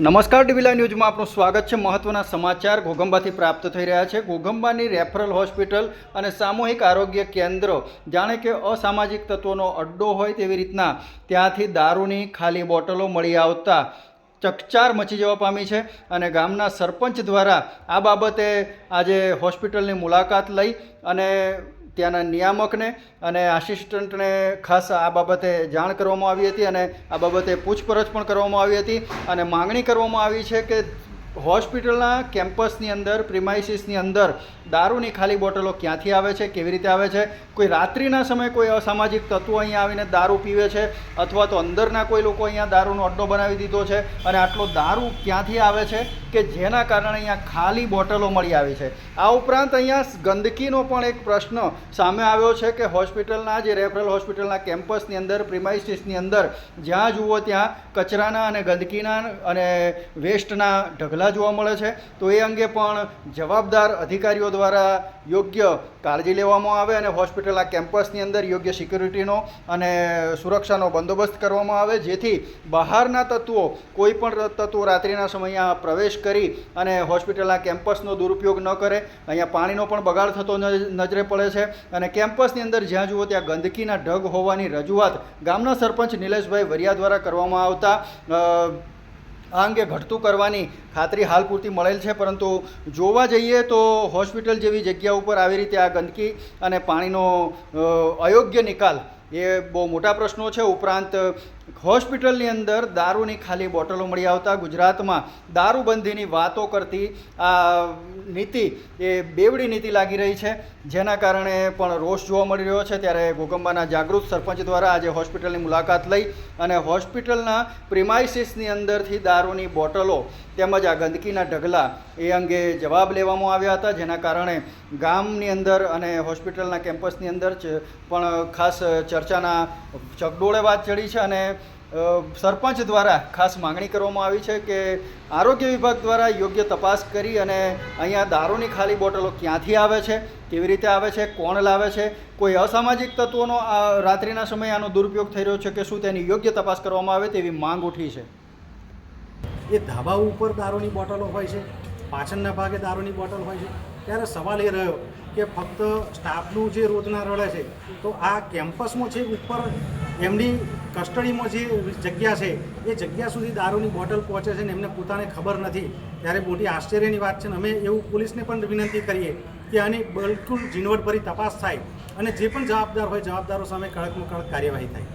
નમસ્કાર ડીવીલા ન્યૂઝમાં આપનું સ્વાગત છે. મહત્વના સમાચાર ઘોગંબાથી પ્રાપ્ત થઈ રહ્યા છે. ઘોગંબાની રેફરલ હોસ્પિટલ અને સામૂહિક આરોગ્ય કેન્દ્ર જાણે કે અસામાજિક તત્વોનો અડ્ડો હોય તેવી રીતના ત્યાંથી દારૂની ખાલી બોટલો મળી આવતા ચકચાર મચી જવા પામી છે અને ગામના સરપંચ દ્વારા આ બાબતે આજે હોસ્પિટલની મુલાકાત લઈ અને ત્યાંના નિયામકને અને આસિસ્ટન્ટને ખાસ આ બાબતે જાણ કરવામાં આવી હતી અને આ બાબતે પૂછપરછ પણ કરવામાં આવી હતી અને માંગણી કરવામાં આવી છે કે હોસ્પિટલના કેમ્પસની અંદર, પ્રિમાઇસીસની અંદર દારૂની ખાલી બોટલો ક્યાંથી આવે છે, કેવી રીતે આવે છે? કોઈ રાત્રિના સમયે કોઈ અસામાજિક તત્વો અહીંયા આવીને દારૂ પીવે છે અથવા તો અંદરના કોઈ લોકો અહીંયા દારૂનો અડ્ડો બનાવી દીધો છે અને આટલો દારૂ ક્યાંથી આવે છે કે જેના કારણે અહીંયા ખાલી બોટલો મળી આવી છે? આ ઉપરાંત અહીંયા ગંદકીનો પણ એક પ્રશ્ન સામે આવ્યો છે કે હોસ્પિટલના, જે રેફરલ હોસ્પિટલના કેમ્પસની અંદર, પ્રિમાઇસીસની અંદર જ્યાં જુઓ ત્યાં કચરાના અને ગંદકીના અને વેસ્ટના ઢગલા જોવા મળે છે. તો એ અંગે પણ જવાબદાર અધિકારીઓ દ્વારા યોગ્ય કાળજી લેવામાં આવે અને હોસ્પિટલના કેમ્પસની અંદર યોગ્ય સિક્યુરિટીનો અને સુરક્ષાનો બંદોબસ્ત કરવામાં આવે. જેથી બહારના તત્વો, કોઈ પણ તત્વો રાત્રિના સમયે પ્રવેશ કરી અને હોસ્પિટલના કેમ્પસનો દુરુપયોગ ન કરે. અહીંયા પાણીનો પણ બગાડ થતો નજ- નજરે પડે છે. અને કેમ્પસની અંદર જ્યાં જુઓ ત્યાં ગંદકીના ઢગ હોવાની રજૂઆત ગામના સરપંચ નિલેશભાઈ વરિયા દ્વારા કરવામાં આવતા આ અંગે ઘટતું કરવાની ખાતરી હાલ પૂરતી મળેલ છે, પરંતુ જોવા જઈએ તો હોસ્પિટલ જેવી જગ્યા ઉપર આવી રીતે આ ગંદકી અને પાણીનો અયોગ્ય નિકાલ એ બહુ મોટા પ્રશ્નો છે. ઉપરાંત હોસ્પિટલની અંદર દારૂની ખાલી બોટલો મળી આવતા ગુજરાતમાં દારૂબંધીની વાતો કરતી આ નીતિ એ બેવડી નીતિ લાગી રહી છે. જેના કારણે પણ રોષ જોવા મળી રહ્યો છે. ત્યારે ગોગંબાના જાગૃત સરપંચ દ્વારા આજે હોસ્પિટલની મુલાકાત લઈ અને હોસ્પિટલના પ્રિમાઇસિસની અંદરથી દારૂની બોટલો તેમજ આ ગંદકીના ઢગલા એ અંગે જવાબ લેવામાં આવ્યા હતા. જેના કારણે ગામની અંદર અને હોસ્પિટલના કેમ્પસની અંદર પણ ખાસ ચર્ચાના ચકડોળે વાત ચડી છે અને સરપંચ દ્વારા ખાસ માંગણી કરવામાં આવી છે કે આરોગ્ય વિભાગ દ્વારા યોગ્ય તપાસ કરી અને અહીંયા દારૂની ખાલી બોટલો ક્યાંથી આવે છે, કેવી રીતે આવે છે, કોણ લાવે છે, કોઈ અસામાજિક તત્વોનો આ રાત્રિના સમયે આનો દુરુપયોગ થઈ રહ્યો છે કે શું તેની યોગ્ય તપાસ કરવામાં આવે તેવી માંગ ઉઠી છે? એ ધાબા ઉપર દારૂની બોટલો હોય છે, પાછળના ભાગે દારૂની બોટલ હોય છે, ત્યારે સવાલ એ રહ્યો કે ફક્ત સ્ટાફનું જે રોજના રડે છે, તો આ કેમ્પસમાં છે ઉપર એમની કસ્ટડીમાં જે જગ્યા છે, એ જગ્યા સુધી દારૂની બોટલ પહોંચે છે ને એમને પોતાને ખબર નથી. ત્યારે મોટી આશ્ચર્યની વાત છે ને અમે એવું પોલીસને પણ વિનંતી કરીએ કે આની બિલકુલ ઝીણવટભરી તપાસ થાય અને જે પણ જવાબદાર હોય, જવાબદારો સામે કડકમાં કડક કાર્યવાહી થાય.